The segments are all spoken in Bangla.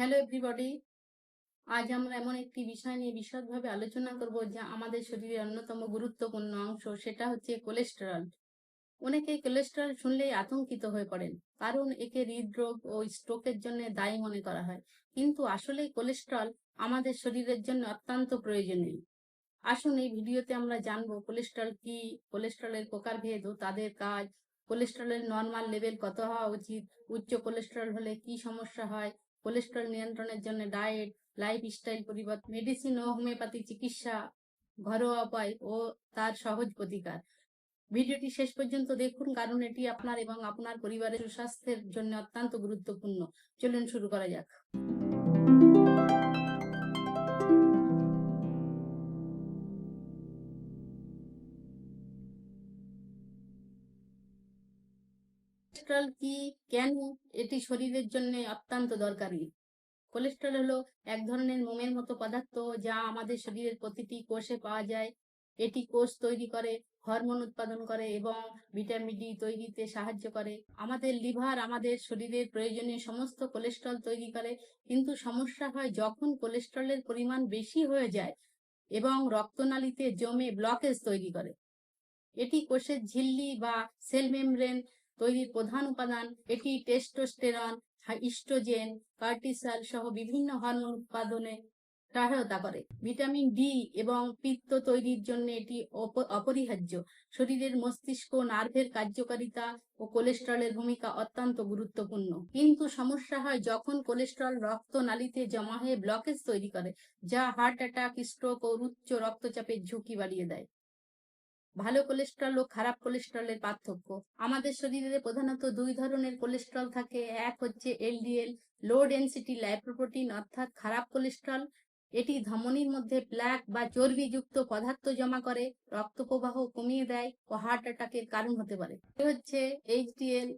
হ্যালো এভরিবডি আজ আমরা এমন একটি বিষয় নিয়ে বিশদভাবে আলোচনা করব যা আমাদের শরীরের অন্যতম গুরুত্বপূর্ণ অংশ, সেটা হচ্ছে কোলেস্টেরল অনেকেই কোলেস্টেরল শুনলেই আতঙ্কিত হয়ে পড়েন, কারণ একে হৃদরোগ ও স্ট্রোকের জন্য দায়ী মনে করা হয়। কিন্তু আসলে কোলেস্টেরল আমাদের শরীরের জন্য অত্যন্ত প্রয়োজনীয়। আসুন এই ভিডিওতে আমরা জানব কোলেস্টেরল কি কোলেস্টেরলের প্রকারভেদ ও তাদের কাজ কোলেস্টেরলের নর্মাল লেভেল কত হওয়া উচিত, উচ্চ কোলেস্টেরল হলে কি সমস্যা হয় কোলেস্টেরল নিয়ন্ত্রণের জন্য ডায়েট লাইফস্টাইল পরিবর্তন মেডিসিন ও হোমিওপ্যাথি চিকিৎসা ঘরোয়া উপায় ও তার সহজ প্রতিকার। ভিডিওটি শেষ পর্যন্ত দেখুন কারণ এটি আপনার এবং আপনার পরিবারের সুস্বাস্থ্যের জন্য অত্যন্ত গুরুত্বপূর্ণ। চলুন শুরু করা যাক। কোলেস্টেরল কি? কেন? এটি শরীরের জন্য অত্যন্ত দরকারি। কোলেস্টেরল হলো এক ধরনের মোমের মতো পদার্থ যা আমাদের শরীরের প্রতিটি কোষে পাওয়া যায়। এটি কোষ তৈরি করে, হরমোন উৎপাদন করে এবং ভিটামিন ডি তৈরিতে সাহায্য করে। আমাদের লিভার আমাদের শরীরের প্রয়োজনীয় সমস্ত কোলেস্ট্রল তৈরি করে, কিন্তু সমস্যা হয় যখন কোলেস্ট্রলের পরিমাণ বেশি হয়ে যায় এবং রক্তনালীতে জমে ব্লকেজ তৈরি করে। এটি কোষের ঝিল্লি বা সেল মেমব্রেন তৈরির প্রধান উপাদান, এটি টেস্টোস্টেরন ইস্ট্রোজেন কার্টিসাল সহ বিভিন্ন হরমোন উৎপাদনে সহায়তা করে। ভিটামিন ডি এবং পিত্ত তৈরির জন্য এটি অপ- অপরিহার্য। শরীরের মস্তিষ্ক, নার্ভের কার্যকারিতা ও কোলেস্ট্রলের ভূমিকা অত্যন্ত গুরুত্বপূর্ণ। কিন্তু সমস্যা হয় যখন কোলেস্ট্রল রক্ত নালীতে জমা হয়ে ব্লকেজ তৈরি করে, যা হার্ট অ্যাটাক স্ট্রোক ও উচ্চ রক্তচাপের ঝুঁকি বাড়িয়ে দেয়। ভালো কোলেস্ট্রল ও খারাপ কোলেস্ট্রলের পার্থক্য। আমাদের শরীরে প্রধানত দুই ধরনের কোলেস্ট্রল থাকে। এক হচ্ছে এলডিএল লো ডেনসিটি লাইপোপ্রোটিন অর্থাৎ খারাপ কোলেস্ট্রল এটি ধমনীর মধ্যে প্লাক বা চর্বিযুক্ত পদার্থ জমা করে রক্ত প্রবাহ কমিয়ে দেয় ও হার্ট অ্যাটাকের কারণ হতে পারে। হচ্ছে এইচডিএল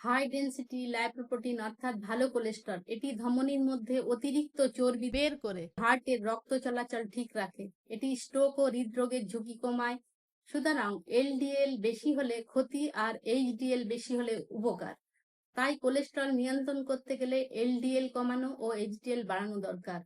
হাই ডেনসিটি লাইপোপ্রোটিন অর্থাৎ ভালো কোলেস্ট্রল এটি ধমনীর মধ্যে অতিরিক্ত চর্বি বের করে হার্টের রক্ত চলাচল ঠিক রাখে। এটি স্ট্রোক ও হৃদরোগের ঝুঁকি কমায়। সুতরাং এলডিএল বেশি হলে ক্ষতি আর এইচডিএল বেশি হলে উপকার। তাই কোলেস্ট্রল নিয়ন্ত্রণ করতে গেলে এলডিএল কমানো ও এইচডিএল বাড়ানো দরকার।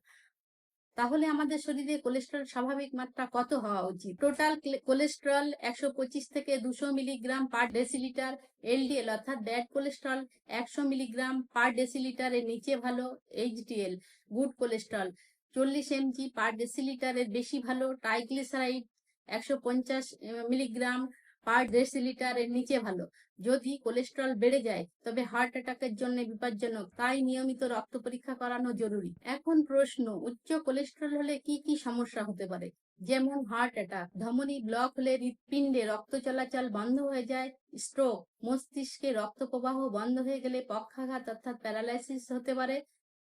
তাহলে আমাদের শরীরে কোলেস্ট্রল স্বাভাবিক মাত্রা কত হওয়া উচিত? টোটাল কোলেস্ট্রল একশো পঁচিশ থেকে দুশো মিলিগ্রাম পার ডেসিলিটার এলডিএল অর্থাৎ ব্যাড কোলেস্ট্রল একশো মিলিগ্রাম পার ডেসিলিটারের নিচে ভালো, এইচডিএল গুড কোলেস্ট্রল চল্লিশ এমজি পার ডেসিলিটারের বেশি ভালো ট্রাইগ্লিসারাইড একশো পঞ্চাশ মিলিগ্রাম পার ডেসিলিটারের নিচে ভালো। যদি কোলেস্ট্রল বেড়ে যায়, তবে হার্ট অ্যাটাকের জন্য বিপজ্জনক। তাই নিয়মিত রক্ত পরীক্ষা করানো জরুরি। এখন প্রশ্ন, উচ্চ কোলেস্ট্রল হলে কি কি সমস্যা হতে পারে? যেমন হার্ট অ্যাটাক, ধমনী ব্লক হলে হৃৎপিণ্ডে রক্ত চলাচল বন্ধ হয়ে যায়, স্ট্রোক, মস্তিষ্কে রক্ত প্রবাহ বন্ধ হয়ে গেলে পক্ষাঘাত অর্থাৎ প্যারালাইসিস হতে পারে।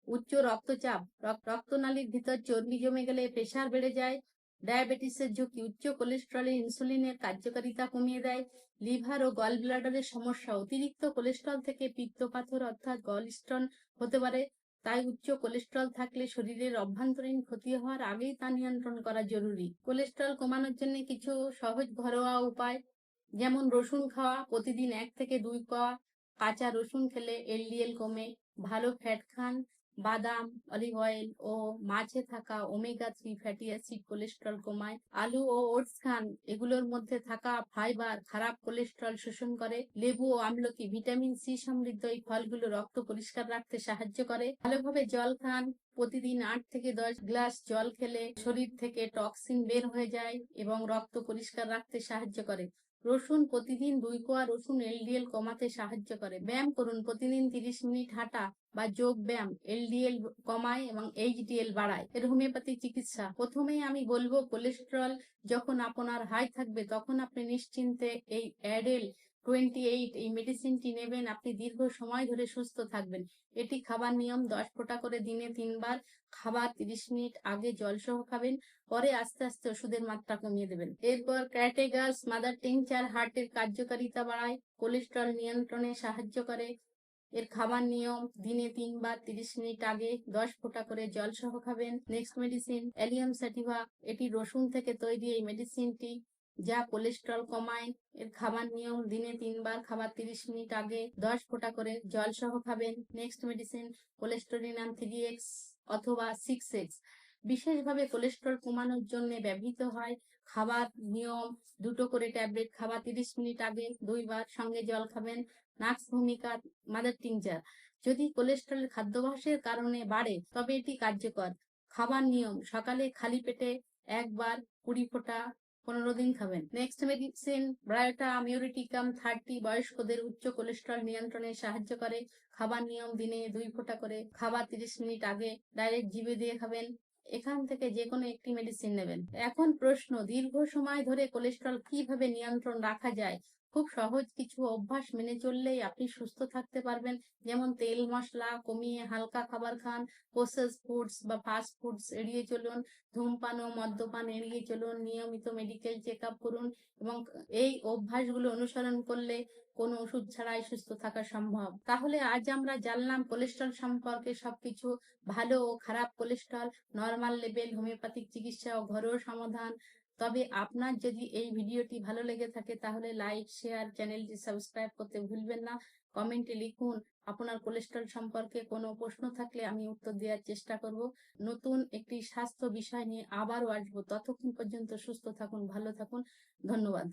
উচ্চ রক্তচাপ রক- রক্তনালীর ভিতর চর্বি জমে গেলে প্রেশার বেড়ে যায় ডায়াবেটিসের ঝুঁকি, উচ্চ কোলেস্ট্রলে ইনসুলিনের কার্যকারিতা কমিয়ে দেয় লিভার ও গল ব্লাডারের সমস্যা, অতিরিক্ত কোলেস্ট্রল থেকে পিত্তপাথর অর্থাৎ গলস্টোন হতে পারে। তাই উচ্চ কোলেস্ট্রল থাকলে শরীরের অভ্যন্তরীণ ক্ষতি হওয়ার আগেই তা নিয়ন্ত্রণ করা জরুরি। কোলেস্ট্রল কমানোর জন্য কিছু সহজ ঘরোয়া উপায়, যেমন রসুন খাওয়া, প্রতিদিন এক থেকে দুই কোয়া কাঁচা রসুন খেলে এলডিএল কমে, ভালো ফ্যাট খান বাদাম অলিভ অয়েল ও মাছে থাকা omega three fatty acid cholesterol কমায়। আলু ও ওটস খান, এগুলোর মধ্যে থাকা ফাইবার খারাপ কোলেস্ট্রল শোষণ করে। লেবু ও আমলকি ভিটামিন সি সমৃদ্ধ এই ফলগুলো রক্ত পরিষ্কার রাখতে সাহায্য করে। ভালোভাবে জল খান, প্রতিদিন আট থেকে দশ গ্লাস জল খেলে শরীর থেকে টক্সিন বের হয়ে যায় এবং রক্ত পরিষ্কার রাখতে সাহায্য করে। রসুন প্রতিদিন দুই কোয়া রসুন এলডিএল কমাতে সাহায্য করে। ব্যায়াম করুন, প্রতিদিন তিরিশ মিনিট হাঁটা বা যোগ ব্যায়াম এলডিএল কমায় এবং এইচডিএল বাড়ায়। এর হোমিওপ্যাথি চিকিৎসা। প্রথমেই আমি বলব, কোলেস্ট্রল যখন আপনার হাই থাকবে, তখন আপনি নিশ্চিন্তে এই অ্যাডেল টোয়েন্টি এইট এই মেডিসিনটি নেবেন, আপনি দীর্ঘ সময় ধরে সুস্থ থাকবেন। এটি খাবার নিয়ম, দশ ফোঁটা করে দিনে তিনবার, খাবার তিরিশ মিনিট আগে জল সহ খাবেন, পরে আস্তে আস্তে ওষুধের মাত্রা কমিয়ে দেবেন। এরপর ক্যাটেগাস মাদার টিংচার, হার্টের কার্যকারিতা বাড়ায়, কোলেস্ট্রল নিয়ন্ত্রণে সাহায্য করে। এর খাবার নিয়ম, দিনে তিনবার তিরিশ মিনিট আগে দশ ফোঁটা করে জল সহ খাবেন। নেক্সট মেডিসিন অ্যালিয়াম স্যাটিভা, এটি রসুন থেকে তৈরি এই মেডিসিনটি যা কোলেস্ট্রল কমায়। এর খাবার নিয়ম দিনে তিনবার খাবার তিরিশ মিনিট আগে দশ ফোঁটা করে জল সহ খাবেন। Next medicine cholesterinum three X অথবা সিক্স এক্স বিশেষভাবে কোলেস্ট্রল কমানোর জন্য ব্যবহৃত হয় খাবার নিয়ম, দুটো করে ট্যাবলেট খাবার তিরিশ মিনিট আগে দুইবার সঙ্গে জল খাবেন। নাক্স ভূমিকা, মাদার টিংচার যদি কোলেস্ট্রল খাদ্যাভ্যাসের কারণে বাড়ে, তবে এটি কার্যকর। খাবার নিয়ম, সকালে খালি পেটে একবার কুড়ি ফোঁটা পনেরো দিন খাবেন। Next medicine baryta muriaticum thirty বয়স্কদের উচ্চ কোলেস্ট্রল নিয়ন্ত্রণে সাহায্য করে। খাবার নিয়ম দিনে দুই ফোঁটা করে। খাবার তিরিশ মিনিট আগে ডাইরেক্ট জিভে দিয়ে খাবেন। এখান থেকে যে কোনো একটি মেডিসিন নেবেন। এখন প্রশ্ন, দীর্ঘ সময় ধরে কোলেস্ট্রল কীভাবে নিয়ন্ত্রণ রাখা যায়? খুব সহজ কিছু অভ্যাস মেনে চললেই আপনি সুস্থ থাকতে পারবেন। যেমন তেল মশলা কমিয়ে হালকা খাবার খান প্রসেস ফুডস বা ফাস্ট ফুডস এড়িয়ে চলুন, ধূমপান ও মদ্যপান এড়িয়ে চলুন, নিয়মিত মেডিকেল চেক আপ করুন এবং এই অভ্যাসগুলো অনুসরণ করলে কোনো ওষুধ ছাড়াই সুস্থ থাকা সম্ভব। তাহলে আজ আমরা জানলাম কোলেস্ট্রল সম্পর্কে সবকিছু, ভালো ও খারাপ কোলেস্ট্রল নর্মাল লেভেল হোমিওপ্যাথিক চিকিৎসা ও ঘরোয়া সমাধান তবে আপনার যদি এই ভিডিওটি ভালো লেগে থাকে, তাহলে লাইক শেয়ার চ্যানেলটি সাবস্ক্রাইব করতে ভুলবেন না। কমেন্টে লিখুন, আপনার কোলেস্ট্রল সম্পর্কে কোনো প্রশ্ন থাকলে আমি উত্তর দেওয়ার চেষ্টা করব। নতুন একটি স্বাস্থ্য বিষয় নিয়ে আবারও আসব। ততক্ষণ পর্যন্ত সুস্থ থাকুন, ভালো থাকুন। ধন্যবাদ।